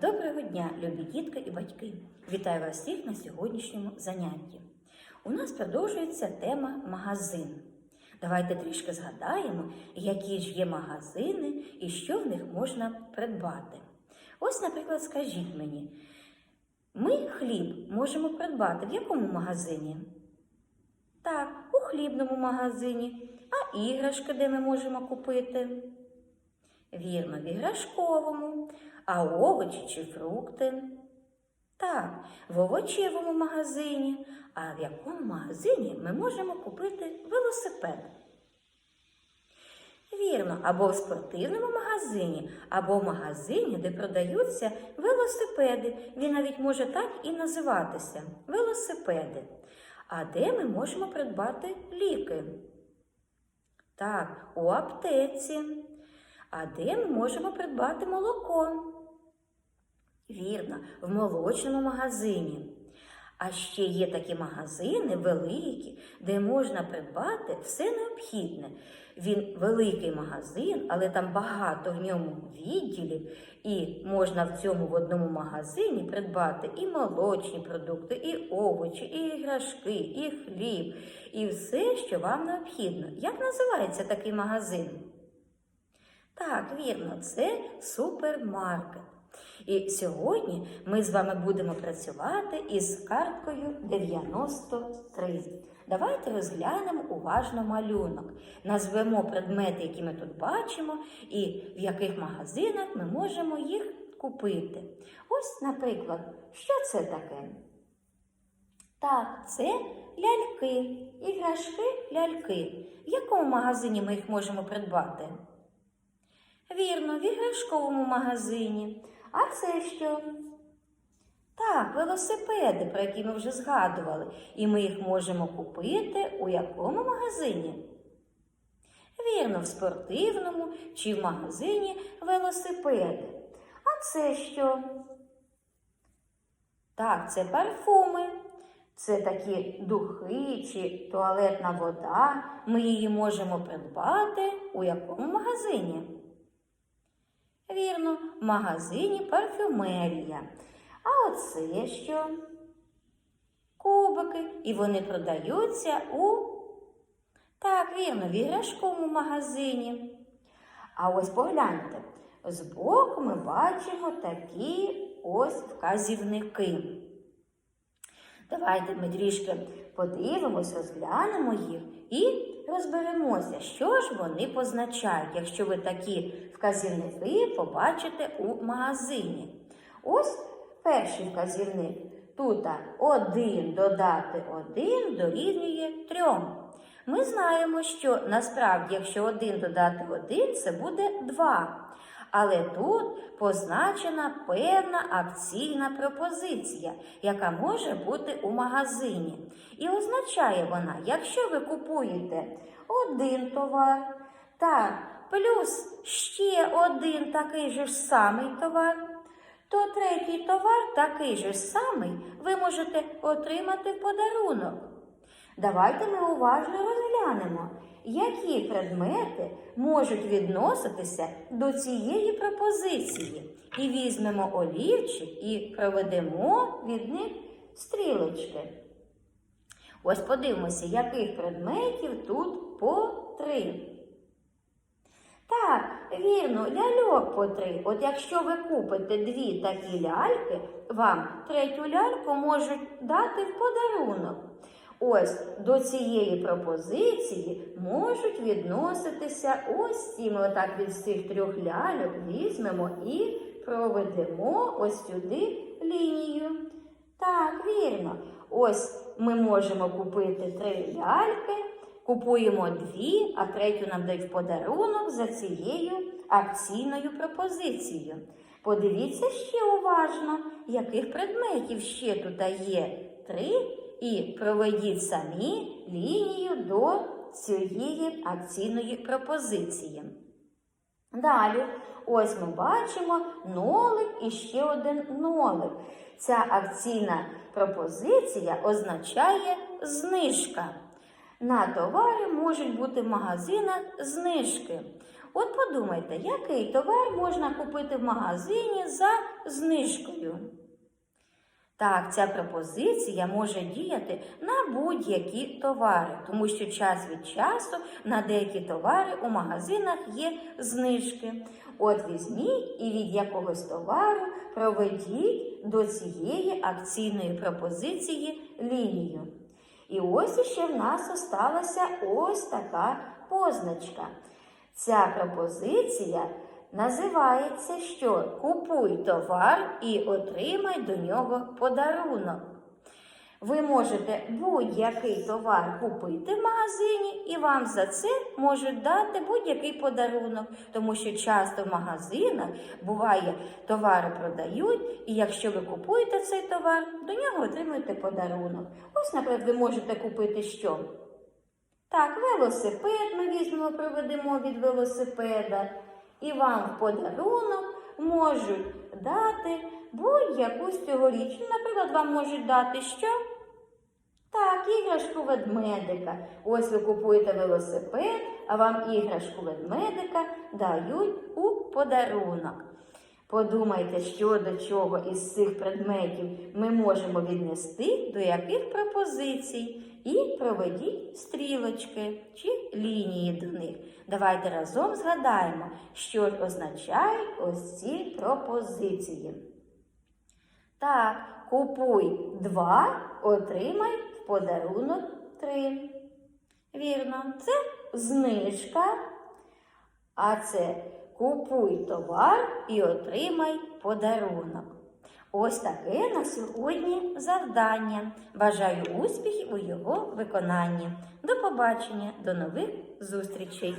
Доброго дня, любі дітки і батьки! Вітаю вас всіх на сьогоднішньому занятті. У нас продовжується тема магазин. Давайте трішки згадаємо, які ж є магазини і що в них можна придбати. Ось, наприклад, скажіть мені, ми хліб можемо придбати в якому магазині? Так, у хлібному магазині. А іграшки, де ми можемо купити? Вірно, в іграшковому, а овочі чи фрукти? Так, в овочевому магазині. А в якому магазині ми можемо купити велосипед? Вірно, або в спортивному магазині, або в магазині, де продаються велосипеди. Він навіть може так і називатися велосипеди. А де ми можемо придбати ліки? Так, у аптеці. А де ми можемо придбати молоко? Вірно, в молочному магазині. А ще є такі магазини великі, де можна придбати все необхідне. Він великий магазин, але там багато в ньому відділів, і можна в цьому в одному магазині придбати і молочні продукти, і овочі, і іграшки, і хліб, і все, що вам необхідно. Як називається такий магазин? Так, вірно, це супермаркет. І сьогодні ми з вами будемо працювати із карткою 93. Давайте розглянемо уважно малюнок. Назвемо предмети, які ми тут бачимо, і в яких магазинах ми можемо їх купити. Ось, наприклад, що це таке? Так, це ляльки, іграшки ляльки. В якому магазині ми їх можемо придбати? Вірно, в іграшковому магазині. А це що? Так, велосипеди, про які ми вже згадували, і ми їх можемо купити у якому магазині? Вірно, в спортивному чи в магазині велосипеди. А це що? Так, це парфуми. Це такі духи чи туалетна вода. Ми її можемо придбати у якому магазині? Вірно, в магазині парфюмерія. А оце що? Кубики. І вони продаються у, так, вірно, в іграшковому магазині. А ось погляньте, збоку ми бачимо такі ось вказівники. Давайте ми трішки подивимось, розглянемо їх і розберемося, що ж вони позначають, якщо ви такі вказівники побачите у магазині. Ось перший вказівник. Тут один додати один дорівнює трьом. Ми знаємо, що насправді, якщо один додати один, це буде два. Але тут позначена певна акційна пропозиція, яка може бути у магазині. І означає вона, якщо ви купуєте один товар та плюс ще один такий же ж самий товар, то третій товар, такий же самий, ви можете отримати в подарунок. Давайте ми уважно розглянемо, які предмети можуть відноситися до цієї пропозиції. І візьмемо олівчик і проведемо від них стрілочки. Ось подивимося, яких предметів тут по три. Так, вірно, ляльок по три. От якщо ви купите дві такі ляльки, вам третю ляльку можуть дати в подарунок. Ось до цієї пропозиції можуть відноситися ось ці. Ми отак від цих трьох ляльок візьмемо і проведемо ось сюди лінію. Так, вірно. Ось ми можемо купити три ляльки, купуємо дві, а третю нам дають в подарунок за цією акційною пропозицією. Подивіться ще уважно, яких предметів ще тут є три, і проведіть самі лінію до цієї акційної пропозиції. Далі, ось ми бачимо нолик і ще один нолик. Ця акційна пропозиція означає знижка. На товари можуть бути в магазинах знижки. От подумайте, який товар можна купити в магазині за знижкою? Так, ця пропозиція може діяти на будь-які товари, тому що час від часу на деякі товари у магазинах є знижки. От візьміть і від якогось товару проведіть до цієї акційної пропозиції лінію. І ось іще в нас осталася ось така позначка. Ця пропозиція називається що? Купуй товар і отримай до нього подарунок. Ви можете будь-який товар купити в магазині, і вам за це можуть дати будь-який подарунок, тому що часто в магазинах буває, товари продають, і якщо ви купуєте цей товар, до нього отримуєте подарунок. Ось, наприклад, ви можете купити що? Так, велосипед ми візьмемо, проведемо від велосипеда, і вам в подарунок можуть дати будь-яку з цього річ. Ну, Наприклад, вам можуть дати що? Так, іграшку ведмедика. Ось ви купуєте велосипед, а вам іграшку ведмедика дають у подарунок. Подумайте, що до чого із цих предметів ми можемо віднести до яких пропозицій, і проведіть стрілочки чи лінії до них. Давайте разом згадаємо, що ж означають ось ці пропозиції. Так, купуй два, отримай в подарунок три. Вірно, це знижка. А це купуй товар і отримай подарунок. Ось таке на сьогодні завдання. Бажаю успіхів у його виконанні. До побачення, до нових зустрічей!